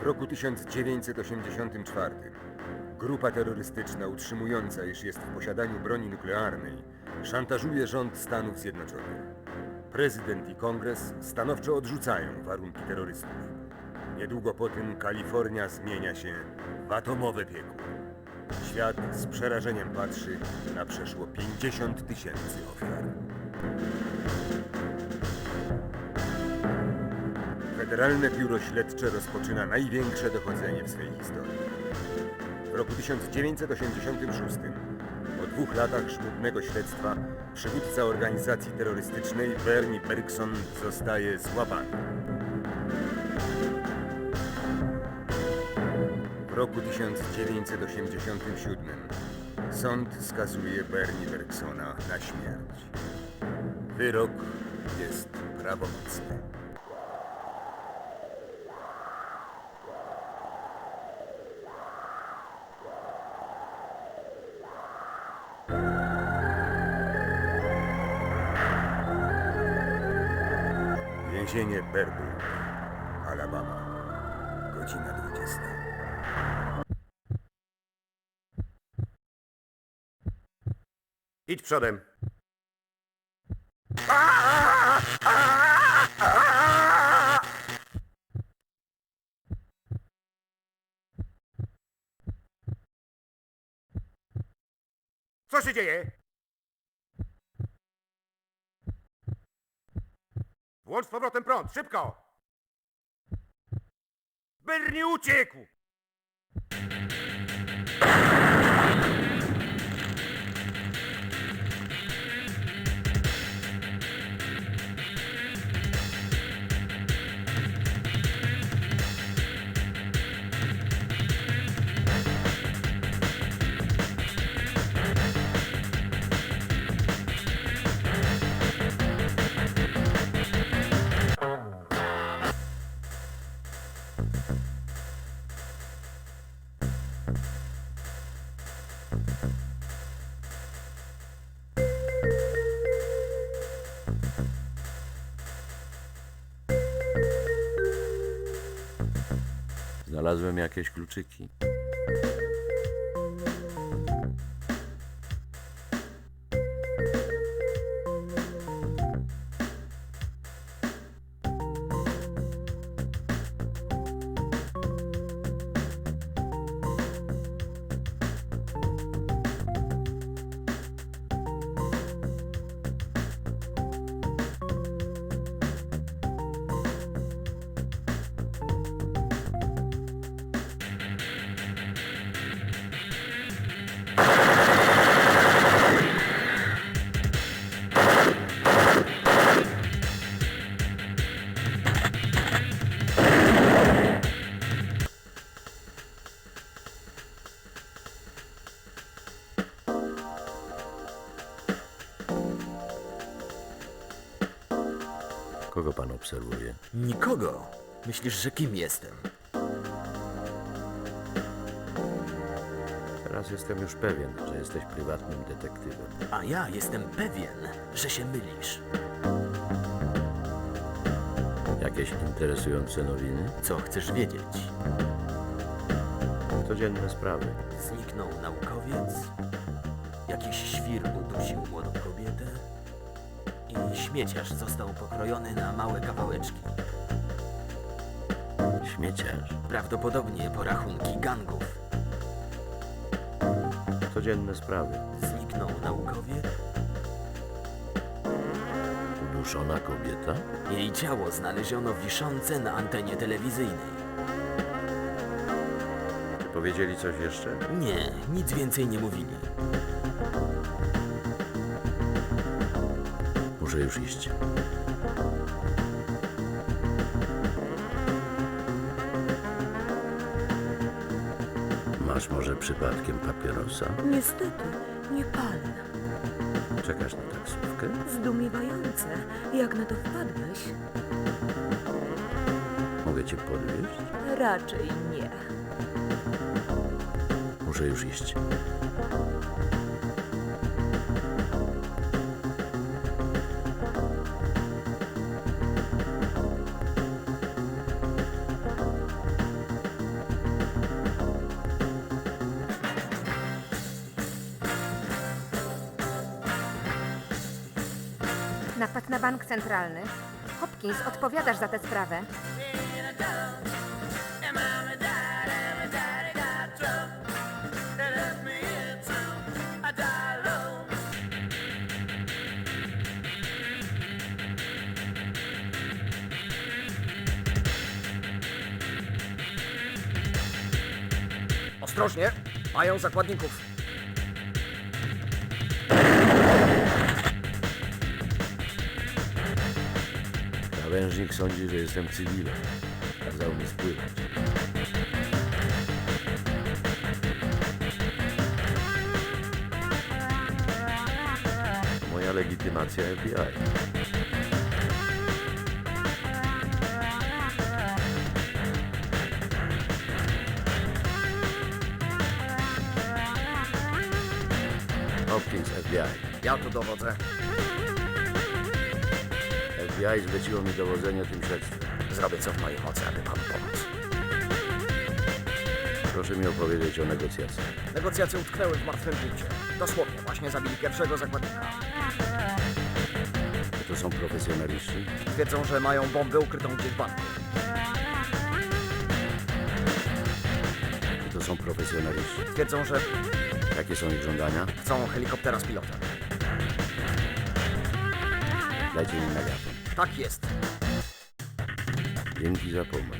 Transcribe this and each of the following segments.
W roku 1984 grupa terrorystyczna utrzymująca, iż jest w posiadaniu broni nuklearnej, szantażuje rząd Stanów Zjednoczonych. Prezydent i kongres stanowczo odrzucają warunki terrorystów. Niedługo po tym Kalifornia zmienia się w atomowe piekło. Świat z przerażeniem patrzy na przeszło 50 tysięcy ofiar. Federalne Biuro Śledcze rozpoczyna największe dochodzenie w swej historii. W roku 1986, po dwóch latach żmudnego śledztwa, przywódca organizacji terrorystycznej Bernie Bergson zostaje złapany. W roku 1987 sąd skazuje Bernie Bergsona na śmierć. Wyrok jest prawomocny. Więzienie Berbrook, Alabama. Godzina 20. Idź przodem. Co się dzieje? Włącz z powrotem prąd, szybko! Bernie uciekł! Znalazłem jakieś kluczyki. Pan obserwuje? Nikogo. Myślisz, że kim jestem? Teraz jestem już pewien, że jesteś prywatnym detektywem. A ja jestem pewien, że się mylisz. Jakieś interesujące nowiny? Co chcesz wiedzieć? Codzienne sprawy. Zniknął naukowiec, jakiś świr udusił młodą kobietę i śmieciarz został pokrojony na małe kawałeczki. Śmieciarz. Prawdopodobnie porachunki gangów. Codzienne sprawy. Zniknął naukowiec, Uduszona kobieta? jej ciało znaleziono wiszące na antenie telewizyjnej. Czy powiedzieli coś jeszcze? Nie, nic więcej nie mówili. Muszę już iść. Masz może przypadkiem papierosa? Niestety, nie palę. Czekasz na taksówkę? Zdumiewające. Jak na to wpadłeś? Mogę cię podwieźć? Raczej nie. Muszę już iść. Bank centralny. Hopkins, odpowiadasz za tę sprawę. Ostrożnie, mają zakładników. Krawężnik sądzi, że jestem cywilem. Kazał mi spływać. Moja legitymacja FBI. Hopkins, FBI. Ja tu dowodzę. FBI zleciło mi dowodzenie tym śledztwem. Zrobię co w mojej mocy, aby panu pomóc. Proszę mi opowiedzieć o negocjacjach. Negocjacje utknęły w martwym punkcie. Dosłownie, właśnie zabili pierwszego zakładnika. To są profesjonaliści? Twierdzą, że mają bombę ukrytą gdzieś w banku. To są profesjonaliści? Twierdzą, że Jakie są ich żądania? chcą helikoptera z pilotem. Dajcie mi megafon. Tak jest. Dzięki za pomoc.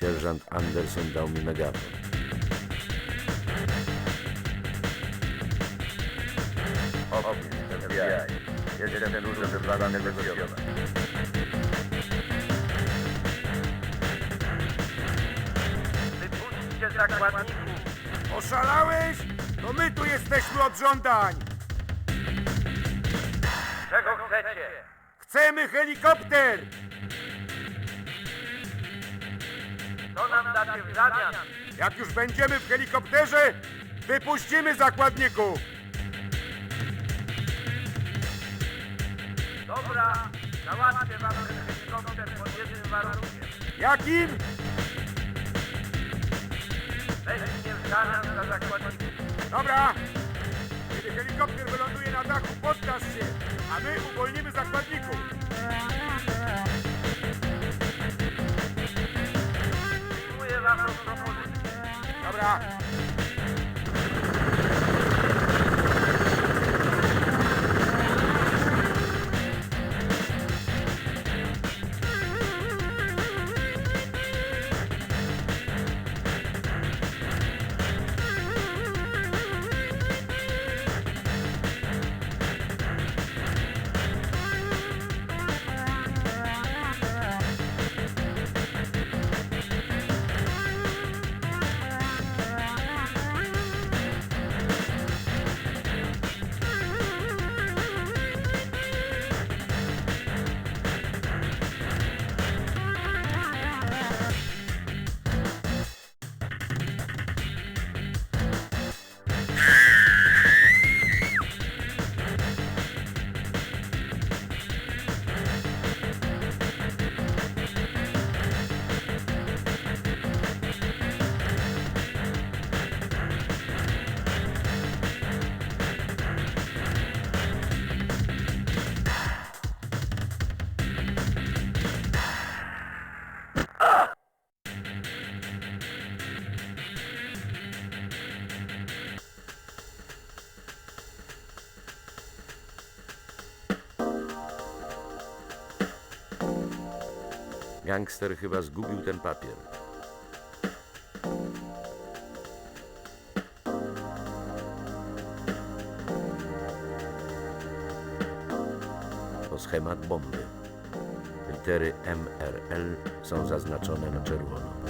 Sierżant Anderson dał mi megafon. Jestem dużo wypada negocjować. Wypuśćcie zakładników! Oszalałeś? To my tu jesteśmy od żądań! Chcemy helikopter! Co nam dacie w zamian? Jak już będziemy w helikopterze, wypuścimy zakładników! Dobra, załatwię wam ten helikopter pod jednym warunkiem. Jakim? Weźmie w zamian za zakładników. Dobra! Helikopter wyląduje na dachu, poddasz się, a my uwolnimy zakładników. Waszą propozycję. Dobra. Gangster chyba zgubił ten papier. To schemat bomby. Litery MRL są zaznaczone na czerwono.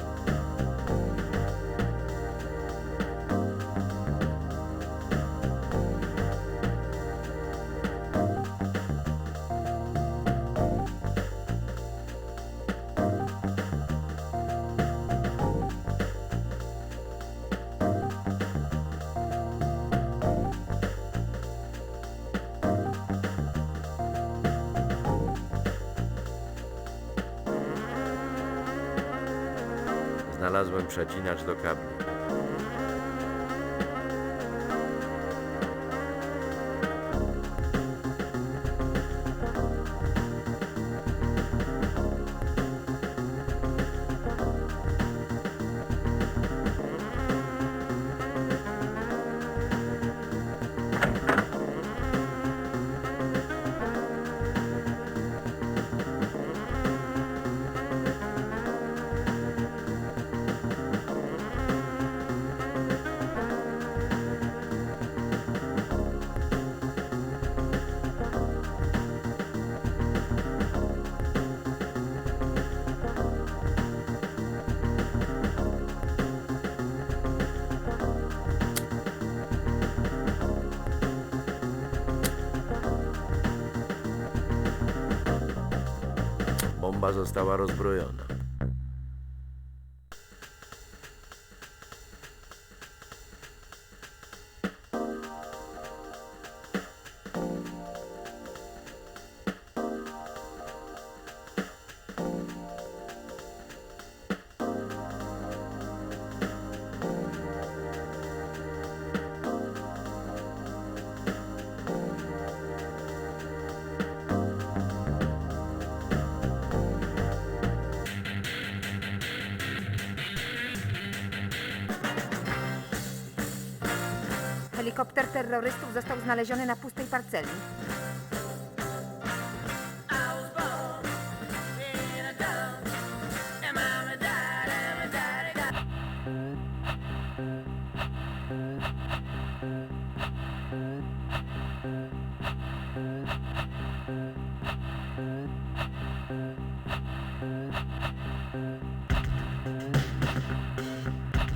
Znalazłem przecinacz do kabli. Została rozbrojona. Helikopter terrorystów został znaleziony na pustej parceli.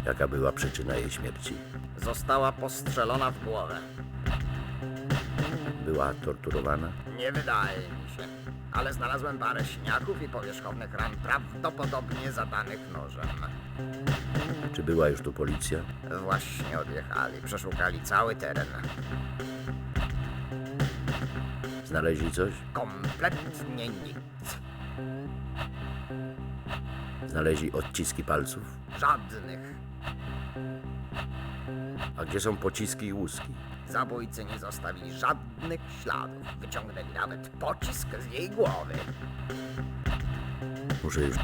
Jaka była przyczyna jej śmierci? Została postrzelona w głowę. Była torturowana? Nie wydaje mi się. Ale znalazłem parę siniaków i powierzchownych ran, prawdopodobnie zadanych nożem. Czy była już tu policja? Właśnie odjechali, przeszukali cały teren. Znaleźli coś? Kompletnie nic. Znaleźli odciski palców? Żadnych. A gdzie są pociski i łuski? Zabójcy nie zostawili żadnych śladów. Wyciągnęli nawet pocisk z jej głowy. Muszę już...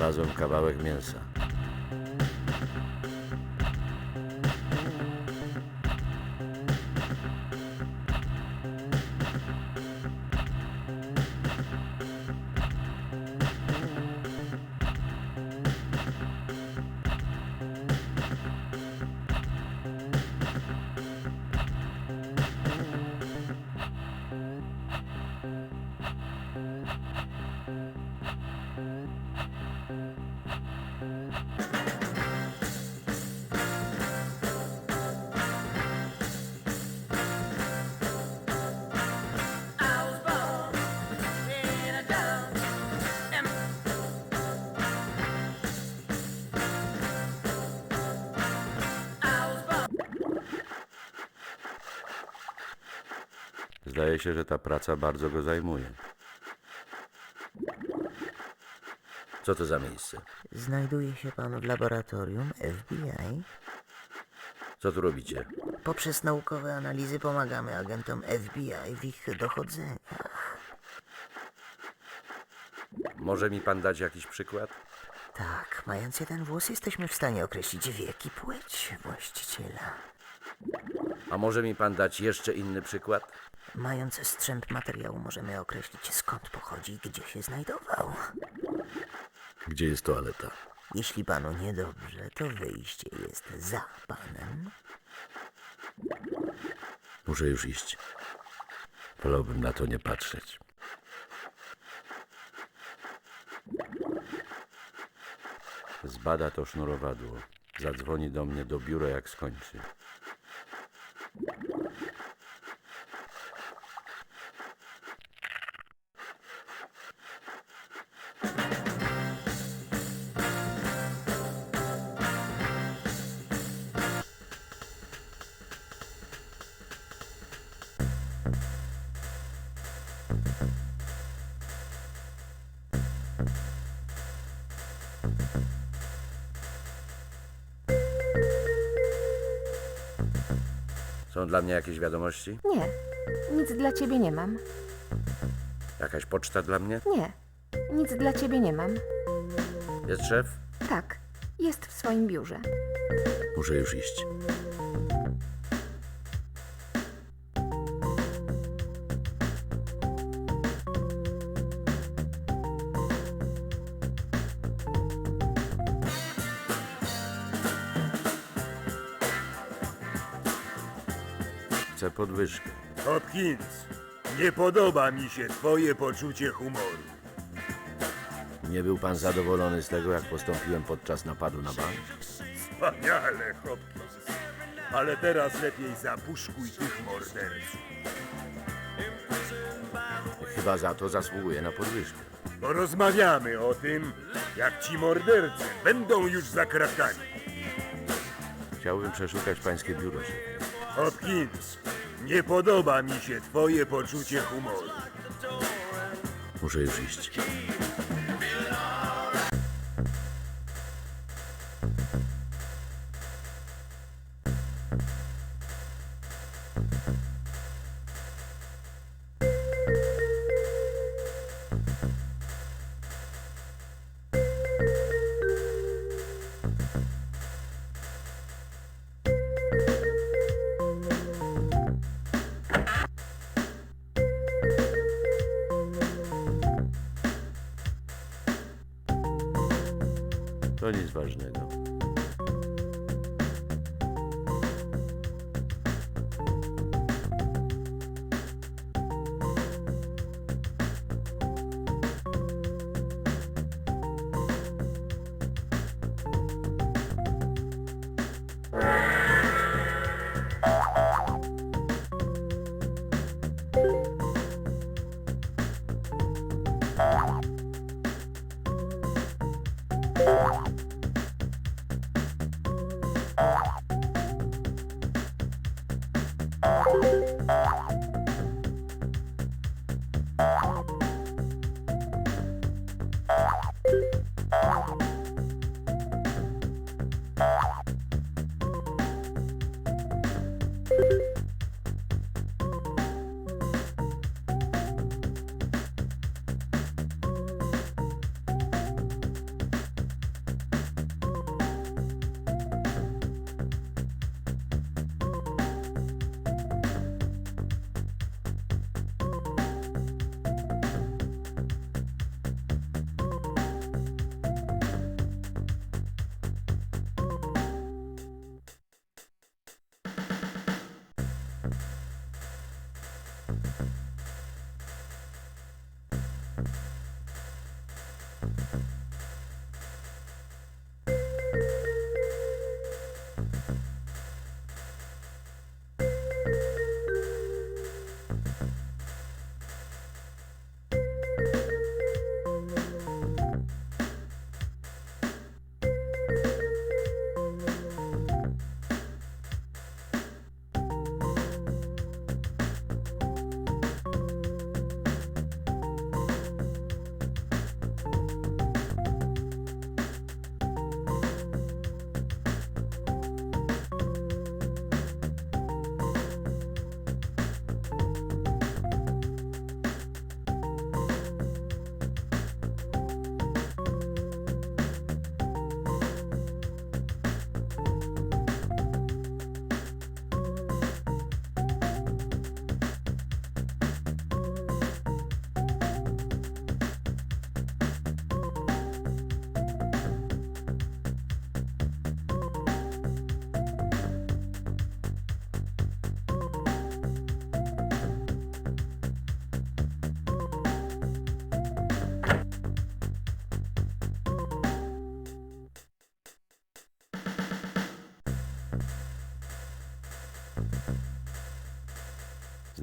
Znalazłem kawałek mięsa. Zdaje się, że ta praca bardzo go zajmuje. Co to za miejsce? Znajduje się pan w laboratorium FBI. Co tu robicie? Poprzez naukowe analizy pomagamy agentom FBI w ich dochodzeniach. Może mi pan dać jakiś przykład? Tak, mając jeden włos, jesteśmy w stanie określić wiek i płeć właściciela. A może mi pan dać jeszcze inny przykład? Mając strzęp materiału, możemy określić skąd pochodzi i gdzie się znajdował. Gdzie jest toaleta? Jeśli panu niedobrze, to wyjście jest za panem. Muszę już iść. Wolałbym na to nie patrzeć. Zbada to sznurowadło. Zadzwoni do mnie do biura, jak skończy. Są dla mnie jakieś wiadomości? Nie, nic dla ciebie nie mam. Jakaś poczta dla mnie? Nie, nic dla ciebie nie mam. Jest szef? Tak, jest w swoim biurze. Muszę już iść. Podwyżkę. Hopkins, nie podoba mi się twoje poczucie humoru. Nie był pan zadowolony z tego, jak postąpiłem podczas napadu na bank? Wspaniale, Hopkins. Ale teraz lepiej zapuszkuj tych morderców. Chyba za to zasługuję na podwyżkę. Porozmawiamy o tym, jak ci mordercy będą już za kratami. Chciałbym przeszukać pańskie biuro, szefie. Hopkins, nie podoba mi się twoje poczucie humoru. Muszę już iść. To nic ważnego. Oh.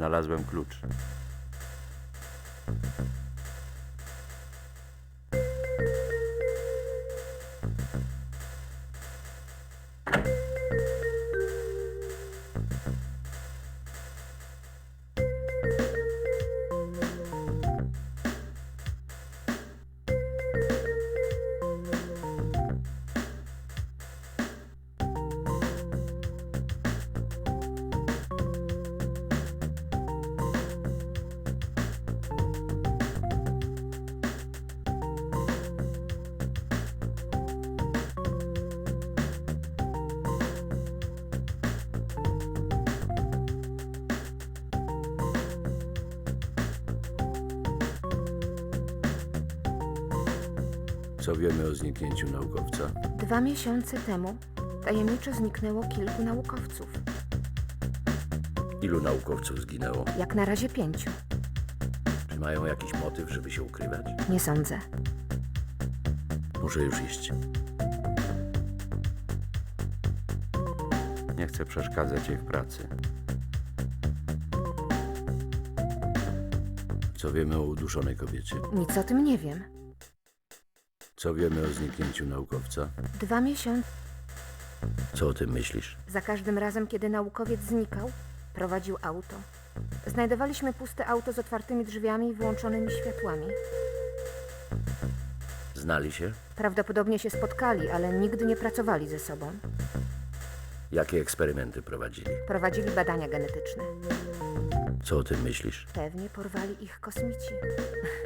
Znalazłem klucz. Co wiemy o zniknięciu naukowca? Dwa miesiące temu tajemniczo zniknęło kilku naukowców. Ilu naukowców zginęło? Jak na razie pięciu. Czy mają jakiś motyw, żeby się ukrywać? Nie sądzę. Muszę już iść. Nie chcę przeszkadzać jej w pracy. Co wiemy o uduszonej kobiecie? Nic o tym nie wiem. Co wiemy o zniknięciu naukowca? Dwa miesiące. Co o tym myślisz? Za każdym razem, kiedy naukowiec znikał, prowadził auto. Znajdowaliśmy puste auto z otwartymi drzwiami i wyłączonymi światłami. Znali się? Prawdopodobnie się spotkali, ale nigdy nie pracowali ze sobą. Jakie eksperymenty prowadzili? Prowadzili badania genetyczne. Co o tym myślisz? Pewnie porwali ich kosmici.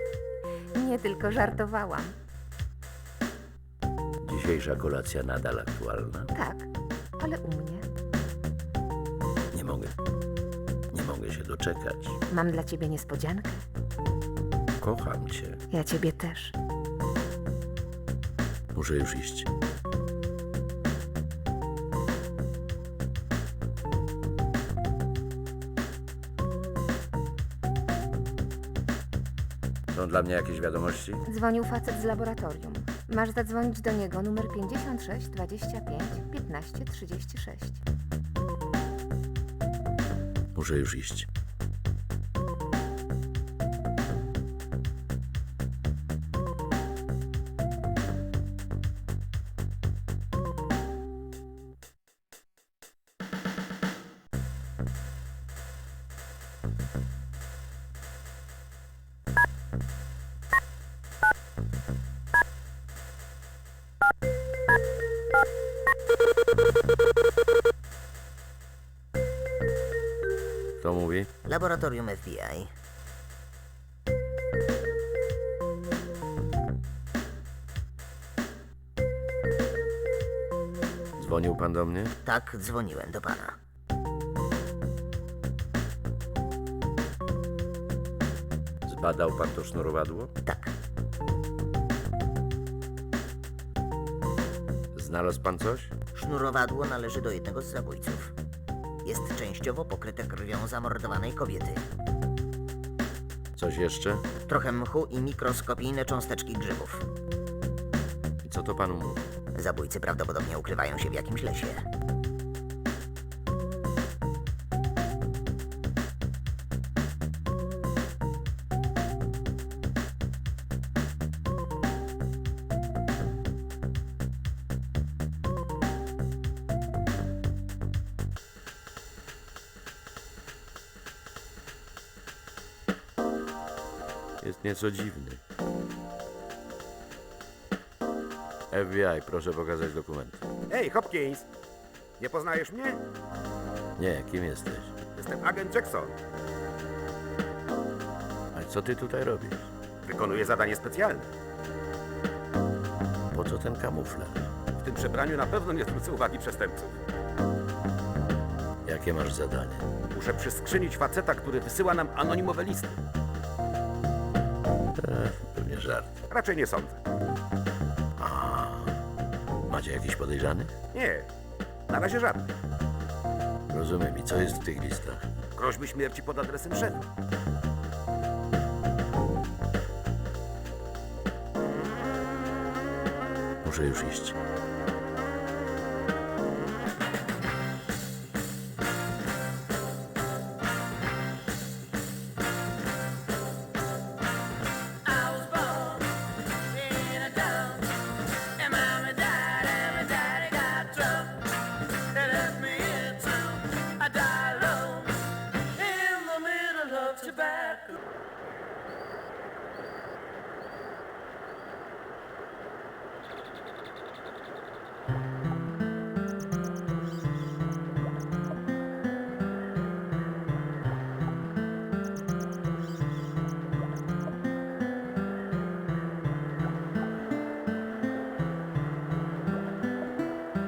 nie tylko żartowałam. Dzisiejsza kolacja nadal aktualna? Tak, ale u mnie. Nie mogę. Nie mogę się doczekać. Mam dla ciebie niespodziankę. Kocham cię. Ja ciebie też. Muszę już iść. Są dla mnie jakieś wiadomości? Dzwonił facet z laboratorium. Masz zadzwonić do niego numer 56 25 15 36. Muszę już iść. Laboratorium FBI. Dzwonił pan do mnie? Tak, dzwoniłem do pana. Zbadał pan to sznurowadło? Tak, Znalazł pan coś? sznurowadło należy do jednego z zabójców. Jest częściowo pokryte krwią zamordowanej kobiety. Coś jeszcze? Trochę mchu i mikroskopijne cząsteczki grzybów. I co to panu mówi? Zabójcy prawdopodobnie ukrywają się w jakimś lesie. Nieco dziwny. FBI, proszę pokazać dokumenty. Hej, Hopkins! Nie poznajesz mnie? Nie, kim jesteś? Jestem agent Jackson. A co ty tutaj robisz? Wykonuję zadanie specjalne. Po co ten kamuflaż? W tym przebraniu na pewno nie zwrócę uwagi przestępców. Jakie masz zadanie? Muszę przyskrzynić faceta, który wysyła nam anonimowe listy. Pewnie żart. Raczej nie sądzę. Macie jakiś podejrzany? Nie, na razie żadnych. Rozumiem. I co jest w tych listach? Groźby śmierci pod adresem szefa. Muszę już iść.